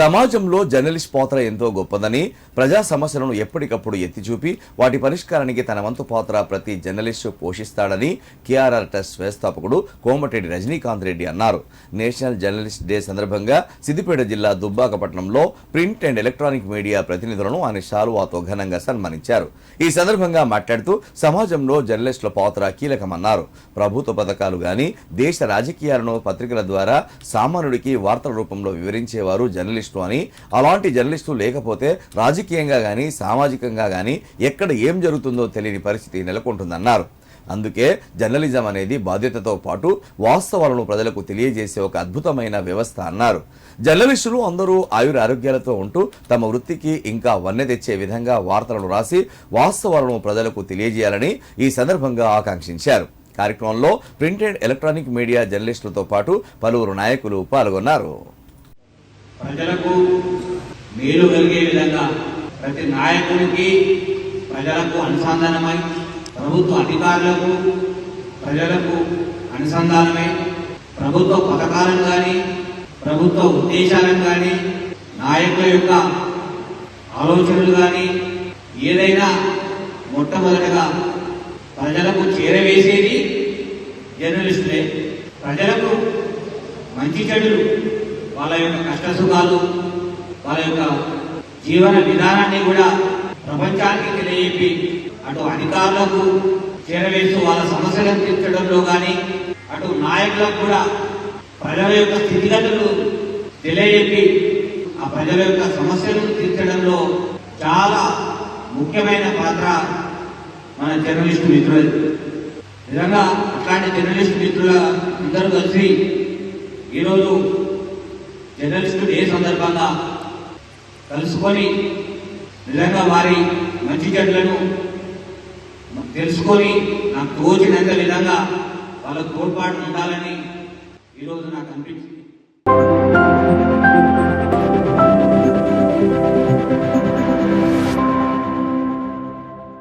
సమాజంలో జర్నలిస్ట్ పాత్ర ఎంతో గొప్పదని ప్రజా సమస్యలను ఎప్పటికప్పుడు ఎత్తిచూపి వాటి పరిష్కారానికి తన వంతు పాత్ర ప్రతి జర్నలిస్టు పోషిస్తాడని కేఆర్ఆర్ ట్రస్ట్ వ్యవస్థాపకుడు కోమటిరెడ్డి రజనీకాంత్ రెడ్డి అన్నారు. నేషనల్ జర్నలిస్ట్ డే సందర్భంగా సిద్దిపేట జిల్లా దుబ్బాకపట్నంలో ప్రింట్ అండ్ ఎలక్ట్రానిక్ మీడియా ప్రతినిధులను ఆయన శాలువాతో ఘనంగా సన్మానించారు. ఈ సందర్భంగా మాట్లాడుతూ సమాజంలో జర్నలిస్టుల పాత్ర కీలకమన్నారు. ప్రభుత్వ పథకాలు గాని దేశ రాజకీయాలను పత్రికల ద్వారా సామాన్యుడికి వార్తల రూపంలో వివరించేవారు జర్నలిస్టు అని. అలాంటి జర్నలిస్టులు లేకపోతే రాజకీయంగా కానీ సామాజికంగా కానీ ఎక్కడ ఏం జరుగుతుందో తెలియని పరిస్థితి నెలకొంటుందన్నారు. అందుకే జర్నలిజం అనేది బాధ్యతతో పాటు వాస్తవాలను ప్రజలకు తెలియజేసే ఒక అద్భుతమైన వ్యవస్థ అన్నారు. జర్నలిస్టులు అందరూ ఆయుర ఆరోగ్యాలతో ఉంటూ తమ వృత్తికి ఇంకా వన్నె తెచ్చే విధంగా వార్తలను రాసి వాస్తవాలను ప్రజలకు తెలియజేయాలని ఈ సందర్భంగా ఆకాంక్షించారు. కార్యక్రమంలో ప్రింట్ అండ్ ఎలక్ట్రానిక్ మీడియా జర్నలిస్టులతో పాటు పలువురు నాయకులు పాల్గొన్నారు. ప్రజలకు మేలు కలిగే విధంగా ప్రతి నాయకునికి ప్రజలకు అనుసంధానమై ప్రభుత్వ అధికారులకు ప్రజలకు అనుసంధానమై ప్రభుత్వ పథకాలను కానీ ప్రభుత్వ ఉద్దేశాలను కానీ నాయకుల యొక్క ఆలోచనలు కానీ ఏదైనా మొట్టమొదటగా ప్రజలకు చేరవేసేది జర్నలిస్టులే. ప్రజలకు మంచి చెడులు వాళ్ళ యొక్క కష్ట సుఖాలు వాళ్ళ యొక్క జీవన విధానాన్ని కూడా ప్రపంచానికి తెలియజెప్పి అటు అధికారులకు చేరవేస్తూ వాళ్ళ సమస్యలను తీర్చడంలో కానీ అటు నాయకులకు కూడా ప్రజల యొక్క స్థితిగతులు తెలియజెప్పి ఆ ప్రజల యొక్క సమస్యలను తీర్చడంలో చాలా ముఖ్యమైన పాత్ర మన జర్నలిస్ట్ మిత్రులు. నిజంగా అట్లాంటి జర్నలిస్ట్ మిత్రుల ఇద్దరు కలిసి ఈరోజు జర్నలిస్టు ఏ సందర్భంగా కలుసుకొని నిజంగా వారి మంచి చెడ్లను తెలుసుకొని నాకు తోచినంత విధంగా వాళ్ళకు తోడ్పాటు ఉండాలని ఈరోజు నాకు అనిపించింది.